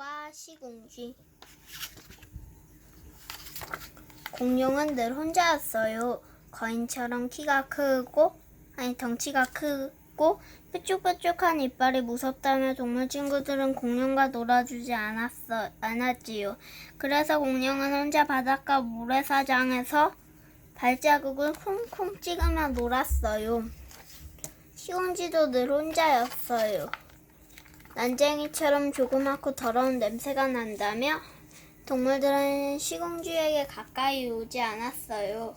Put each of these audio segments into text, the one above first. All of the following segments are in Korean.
공룡과 시공쥐 공룡은 늘 혼자였어요. 거인처럼 키가 크고 아니 덩치가 크고 뾰족뾰족한 이빨이 무섭다며 동물 친구들은 공룡과 놀아주지 않았어 않았지요. 그래서 공룡은 혼자 바닷가 모래사장에서 발자국을 쿵쿵 찍으며 놀았어요. 시공쥐도 늘 혼자였어요. 난쟁이처럼 조그맣고 더러운 냄새가 난다며 동물들은 시공쥐에게 가까이 오지 않았어요.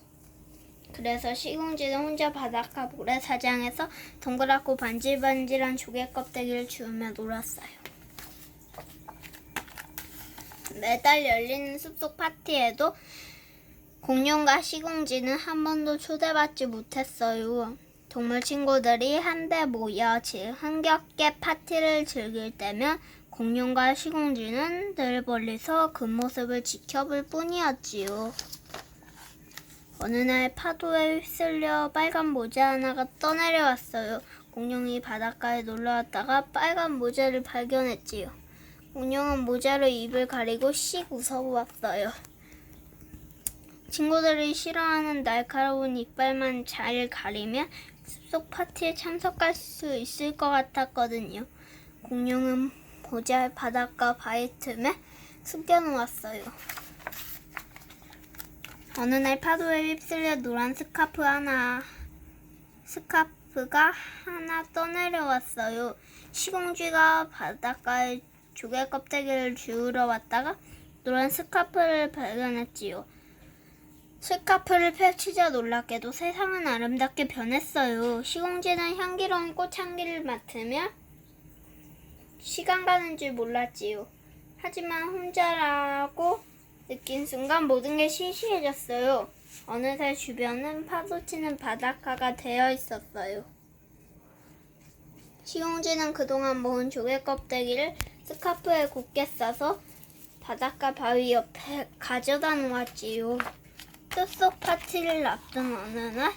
그래서 시공쥐는 혼자 바닷가 모래사장에서 동그랗고 반질반질한 조개 껍데기를 주우며 놀았어요. 매달 열리는 숲속 파티에도 공룡과 시공쥐는 한 번도 초대받지 못했어요. 동물 친구들이 한데 모여 지- 흥겹게 파티를 즐길 때면 공룡과 시공쥐는 늘 멀리서 그 모습을 지켜볼 뿐이었지요. 어느 날 파도에 휩쓸려 빨간 모자 하나가 떠내려왔어요. 공룡이 바닷가에 놀러 왔다가 빨간 모자를 발견했지요. 공룡은 모자로 입을 가리고 씩 웃어보았어요. 친구들이 싫어하는 날카로운 이빨만 잘 가리면 숲속 파티에 참석할 수 있을 것 같았거든요. 공룡은 모자 바닷가 바위 틈에 숨겨놓았어요. 어느 날 파도에 휩쓸려 노란 스카프 하나, 스카프가 하나 떠내려왔어요. 시공쥐가 바닷가에 조개 껍데기를 주우러 왔다가 노란 스카프를 발견했지요. 스카프를 펼치자 놀랍게도 세상은 아름답게 변했어요. 시공쥐는 향기로운 꽃 향기를 맡으며 시간 가는 줄 몰랐지요. 하지만 혼자라고 느낀 순간 모든 게 시시해졌어요. 어느새 주변은 파도치는 바닷가가 되어 있었어요. 시공쥐는 그동안 모은 조개 껍데기를 스카프에 곱게 싸서 바닷가 바위 옆에 가져다 놓았지요. 숲속 파티를 앞둔 어느 날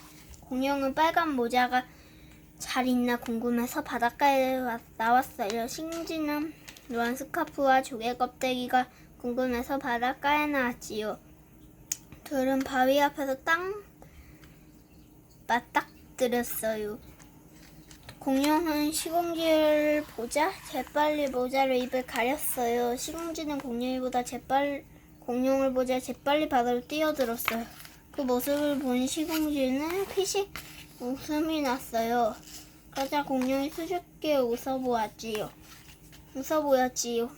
공룡은 빨간 모자가 잘 있나 궁금해서 바닷가에 와- 나왔어요. 신지는 노란 스카프와 조개 껍데기가 궁금해서 바닷가에 나왔지요. 둘은 바위 앞에서 땅 맞닥뜨렸어요. 공룡은 시공쥐를 보자 재빨리 모자로 입을 가렸어요. 시공쥐는 공룡이보다 재빨 공룡을 보자 재빨리 바다로 뛰어들었어요. 그 모습을 본 시공쥐는 피식 웃음이 났어요. 그러자 공룡이 수줍게 웃어보았지요. 웃어보였지요.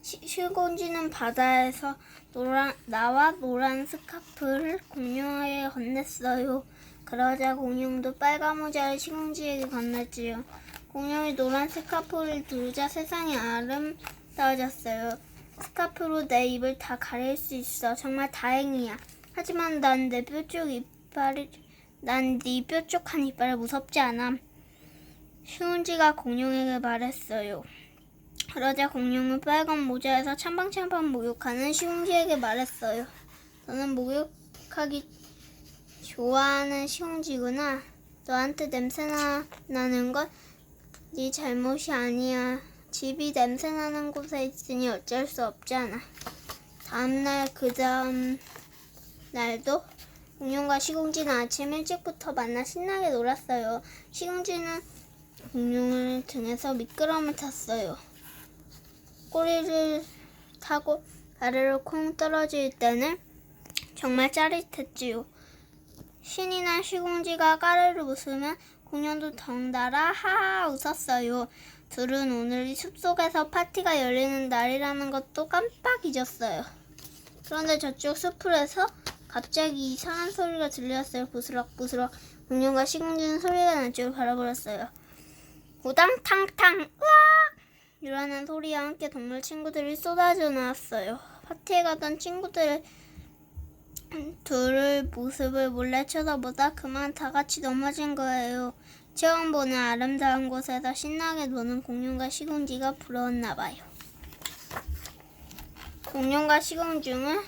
시, 시공쥐는 바다에서 노란, 나와 노란 스카프를 공룡에게 건넸어요. 그러자 공룡도 빨간 모자를 시공쥐에게 건넸지요. 공룡이 노란 스카프를 두르자 세상이 아름다워졌어요. 스카프로 내 입을 다 가릴 수 있어. 정말 다행이야. 하지만 난 내 뾰족 이빨이, 난네 뾰족한 이빨이 무섭지 않아. 시운지가 공룡에게 말했어요. 그러자 공룡은 빨간 모자에서 찬방찬방 목욕하는 시웅지에게 말했어요. 너는 목욕하기 좋아하는 시웅지구나. 너한테 냄새나 나는 건 네 잘못이 아니야. 집이 냄새나는 곳에 있으니 어쩔 수 없잖아. 다음날 그 다음 날도 공룡과 시공쥐는 아침 일찍부터 만나 신나게 놀았어요. 시공쥐는 공룡을 등에서 미끄럼을 탔어요. 꼬리를 타고 아래로 콩 떨어질 때는 정말 짜릿했지요. 신이 난 시공쥐가 까르르 웃으면 공룡도 덩달아 하하 웃었어요. 둘은 오늘이 숲속에서 파티가 열리는 날이라는 것도 깜빡 잊었어요. 그런데 저쪽 숲풀에서 갑자기 이상한 소리가 들렸어요. 부스럭부스럭. 공룡과 시공쥐는 소리가 난 쪽을 바라보았어요. 우당탕탕 으악! 유란한 소리와 함께 동물 친구들이 쏟아져 나왔어요. 파티에 가던 친구들 둘을 모습을 몰래 쳐다보다 그만 다 같이 넘어진 거예요. 처음 보는 아름다운 곳에서 신나게 노는 공룡과 시공쥐가 부러웠나 봐요. 공룡과 시공쥐는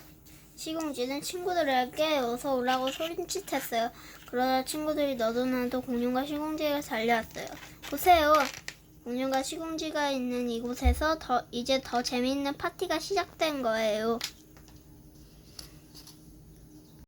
시공쥐는 친구들에게 어서 오라고 소림짓했어요. 그러다 친구들이 너도 나도 공룡과 시공쥐가 달려왔어요. 보세요. 공룡과 시궁지가 있는 이곳에서 더 이제 더 재미있는 파티가 시작된 거예요.